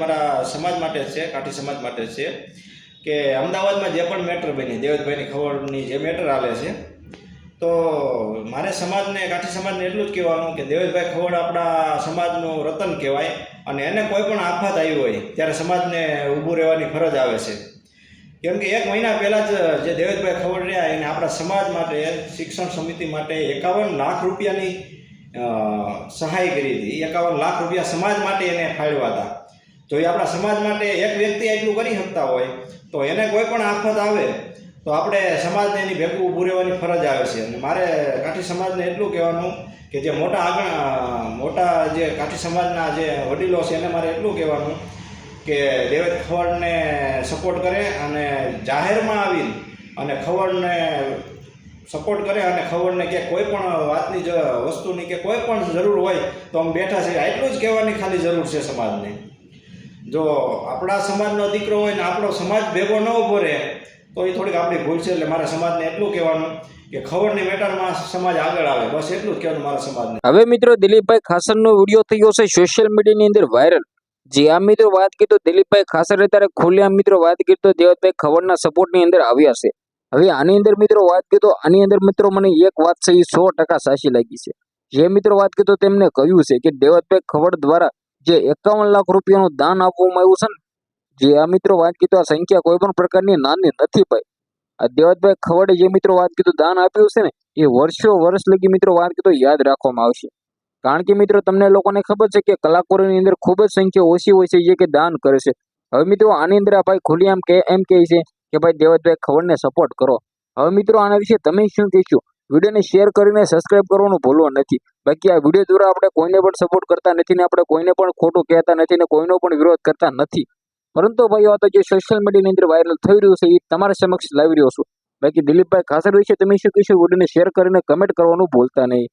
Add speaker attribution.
Speaker 1: મારા સમાજ માટે છે, કાઠી સમાજ માટે છે, કે અમદાવાદમાં જે પણ મેટર બની, દેવતભાઈની ખબરની જે મેટર હાલે છે, તો મારે સમાજને, કાઠી સમાજને એટલું જ કહેવાનું કે દેવેશભાઈ ખવડ આપણા સમાજનું રતન કહેવાય અને એને કોઈ પણ આફત આવી હોય, ત્યારે સમાજને ઊભું રહેવાની ફરજ આવે છે. કેમ કે એક મહિના પહેલાં જ જે દેવેશભાઈ ખવડ રહ્યા, એને આપણા સમાજ માટે, શિક્ષણ સમિતિ માટે એકાવન લાખ રૂપિયાની સહાય કરી હતી. એકાવન લાખ રૂપિયા સમાજ માટે એને ફાળવ્યા હતા. જો એ આપણા સમાજ માટે એક વ્યક્તિ એટલું કરી શકતા હોય, તો એને કોઈ પણ આફત આવે, તો આપણે સમાજને એની ભેગું ઊભું રહેવાની ફરજ આવે છે. અને મારે કાઠી સમાજને એટલું કહેવાનું કે જે મોટા આગળ મોટા જે કાઠી સમાજના જે વડીલો છે એને મારે એટલું કહેવાનું કે દેવેદ ખવડને સપોર્ટ કરે અને જાહેરમાં આવી અને ખવડને સપોર્ટ કરે અને ખવડને કે કોઈ પણ વાતની જ વસ્તુની કે કોઈ પણ જરૂર હોય તો અમે બેઠા છીએ. એટલું જ કહેવાની ખાલી જરૂર છે સમાજને. જો આપણા સમાજનો દીકરો હોય ને આપણો સમાજ ભેગો ન ઊભો રહે, તો એ થોડીક આપણી ભૂલ છે એટલે મારા સમાજને એટલું કહેવાનું કે ખવડની મેટરમાં સમાજ આગળ આવે. બસ એટલું જ કહેવાનું મારા સમાજને.
Speaker 2: હવે મિત્રો દિલીપભાઈ ખાસરનો વીડિયો થયો છે સોશિયલ મીડિયાની અંદર વાયરલ જે આ મિત્રો વાત કરી તો દિલીપભાઈ ખાસર અત્યારે ખુલ્લેઆમ મિત્રો વાત કરી તો દેવતભાઈ ખબરના સપોર્ટની અંદર આવ્યા છે. હવે આની અંદર મિત્રો વાત કરી તો આની અંદર મિત્રો મને એક વાત છે, એ સો ટકા સાચી લાગી છે. જે મિત્રો વાત કરી તો તેમને કહ્યું છે કે દેવતભાઈ ખવડ દ્વારા જે એકાવન લાખ રૂપિયાનું દાન આપવામાં આવ્યું છે ને, જે આ મિત્રો વાત કીધું, આ સંખ્યા કોઈ પણ પ્રકારની નાની નથી ભાઈ. આ દેવતભાઈ ખવડે જે મિત્રો વાત કીધું, દાન આપ્યું છે ને, એ વર્ષો વર્ષ લગી મિત્રો વાત કીધું, યાદ રાખવામાં આવશે. કારણ કે મિત્રો તમને લોકોને ખબર છે કે કલાકારોની અંદર ખૂબ જ સંખ્યા ઓછી હોય છે, જે કે દાન કરે છે. હવે મિત્રો આની અંદર આ ભાઈ ખુલ્લી આમ કે એમ કહે છે કે ભાઈ દેવતભાઈ ખવડને સપોર્ટ કરો. હવે મિત્રો આના વિશે તમે શું કહેશો? વિડીયોને શેર કરીને સબસ્ક્રાઇબ કરવાનું ભૂલવા નથી. બાકી આ વીડિયો દ્વારા આપણે કોઈને પણ સપોર્ટ કરતા નથી ને આપણે કોઈને પણ ખોટું કહેતા નથી ને કોઈનો પણ વિરોધ કરતા નથી. પરંતુ ભાઈ આ તો જે સોશિયલ મીડિયાની અંદર વાયરલ થઈ રહ્યું છે, એ તમારા સમક્ષ લાવી રહ્યો છું. બાકી દિલીપભાઈ ખાસર વિશે તમે શું કહીશું? વિડીયોને શેર કરીને કમેન્ટ કરવાનું ભૂલતા નહીં.